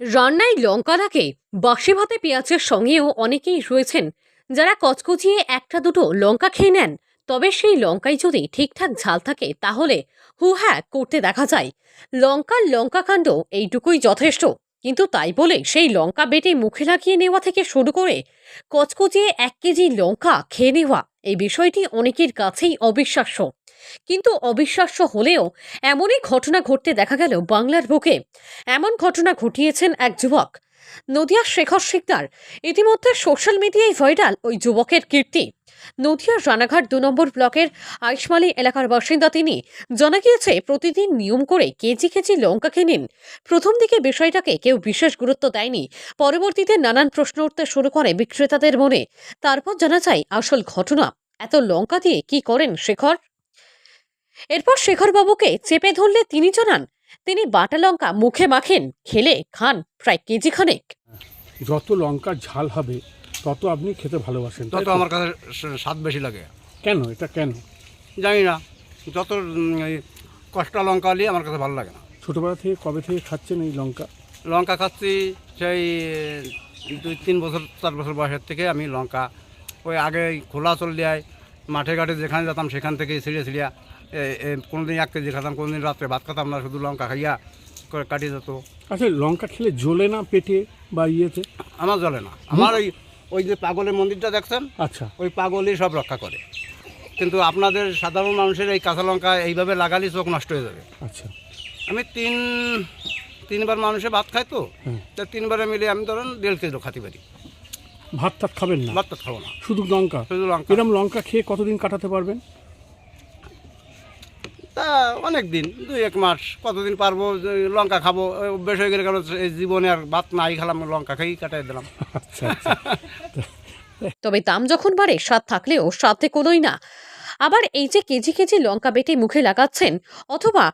রান্নায় লঙ্কা লাগে বাসি ভাতে পেঁয়াজের সঙ্গেও অনেকেই রয়েছেন যারা কচকচিয়ে একটা দুটো লঙ্কা খেয়ে নেন। তবে সেই লঙ্কায় যদি ঠিকঠাক ঝাল থাকে, তাহলে হু হ্যাঁ করতে দেখা যায়। লঙ্কার লঙ্কা কাণ্ড এইটুকুই যথেষ্ট। কিন্তু তাই বলে সেই লঙ্কা বেটে মুখে লাগিয়ে নেওয়া থেকে শুরু করে কচকচিয়ে এক কেজি লঙ্কা খেয়ে নেওয়া, এই বিষয়টি অনেকের কাছেই অবিশ্বাস্য। কিন্তু অবিশ্বাস্য হলেও এমনই ঘটনা ঘটতে দেখা গেল বাংলার বুকে। এমন ঘটনা ঘটিয়েছেন এক যুবক। নদিয়ার শেখর শিকদার। ইতিমধ্যে সোশ্যাল মিডিয়ায় ভাইরাল ওই যুবকের কীর্তি। নদিয়ার রানাঘাট দু নম্বর ব্লকের আইসমালি এলাকার বাসিন্দা তিনি। জানা গিয়েছে, প্রতিদিন নিয়ম করে কেজি কেজি লঙ্কা কেনেন প্রথম দিকে বিষয়টাকে কেউ বিশেষ গুরুত্ব দেয়নি। পরবর্তীতে নানান প্রশ্ন উঠতে শুরু করে বিক্রেতাদের মনে। তারপর জানা যায়, আসল ঘটনা, এত লঙ্কা দিয়ে কি করেন শেখর? এরপর শেখরবাবুকে চেপে ধরলে তিনি জানান, তিনি বাটা লঙ্কা মুখে মাখেন, খেলে খান প্রায় কেজি খানেক। যত লঙ্কার ঝাল হবে তত আপনি খেতে ভালোবাসেন তত আমার কাছে স্বাদ বেশি লাগে। কেন? এটা কেন? জানি না। যত কষ্টা লঙ্কা হলে আমার কাছে ভালো লাগে না। ছোটোবেলা থেকে কবে থেকে খাচ্ছেন এই লঙ্কা? লঙ্কা খাচ্ছি সেই দুই তিন বছর চার বছর বয়সের থেকে আমি লঙ্কা। ওই আগে খোলা চল দেয় মাঠে ঘাটে যেখানে যেতাম সেখান থেকে ছিঁড়ে ছিঁড়িয়া কোনো দিন এক কেজি খেতাম কোনো দিন রাত্রে ভাত খেতাম না শুধু লঙ্কা খাইয়া করে কাটিয়ে যেত আচ্ছা লঙ্কা খেলে জ্বলে না পেটে বা ইয়েতে? আমার জ্বলে না। আমার ওই ওই যে পাগলের মন্দিরটা দেখছেন? আচ্ছা। ওই পাগলই সব রক্ষা করে। কিন্তু আপনাদের সাধারণ মানুষের এই কাঁচা লঙ্কা এইভাবে লাগালে চোখ নষ্ট হয়ে যাবে। আচ্ছা। আমি তিন তিনবার মানুষে ভাত খাই তো তা তিনবারে মিলে আমি ধরেন দেড় কেজি খাতে পারি। ভাত টাত খাবেন না? ভাত তাত খাব না। শুধু লঙ্কা? শুধু লঙ্কা। এরকম লঙ্কা খেয়ে কতদিন কাটাতে পারবেন? তা অনেক দিন দুই এক মাস কতদিন পারব লঙ্কা খাব অভ্যেস হয়ে গেলে কারণ এই জীবনে আর ভাত নাই খেলাম লঙ্কা খেয়েই কাটাই দিলাম। আচ্ছা আচ্ছা। তবে দাম যখন বাড়ে স্বাদ থাকলেও স্বাদে কোনোই না। আবার এই যে কেজি কেজি লঙ্কা বেটে মুখে লাগাচ্ছেন অথবা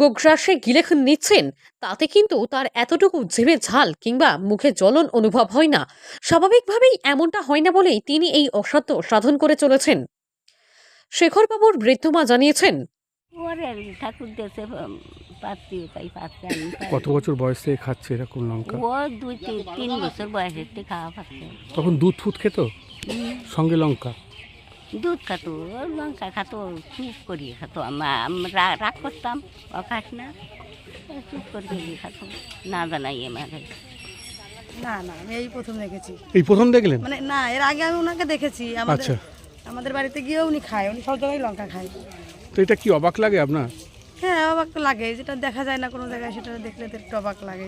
গোগ্রাসে গিলে নিচ্ছেন তাতে কিন্তু তার এতটুকু জিভে ঝাল কিংবা মুখে জ্বলন অনুভব হয় না। স্বাভাবিকভাবেই এমনটা হয় না বলেই তিনি এই অসাধ্য সাধন করে চলেছেন। শেখরবাবুর বৃদ্ধমা জানিয়েছেন ওরে ঠাকুর দেশে পাচ্ছি তাই পাচ্ছে আমি। কত বছর বয়স থেকে খাচ্ছে এরকম লঙ্কা? ও দুই তিন তিন বছর বয়সের থেকে খাওয়া পাচ্ছে। তখন দুধ ফুট খেত? সঙ্গে লঙ্কা? দুধ খাতো লঙ্কা খাতো চুপ করিয়ে খাতো। আমা- আমরা রাগ করতাম ও খাস না চুপ করিয়ে খাতো না জানাই আমাকে না না আমি এই প্রথম দেখেছি। এই প্রথম দেখলেন? মানে না এর আগে আমি ওনাকে দেখেছি। আমাদের আচ্ছা। আমাদের বাড়িতে গিয়ে উনি খায় উনি সব জায়গায় লঙ্কা খায়। তো এটা কি অবাক লাগে আপনার? হ্যাঁ অবাক লাগে যেটা দেখা যায় না কোনো জায়গায় সেটা দেখলে তো একটু অবাক লাগে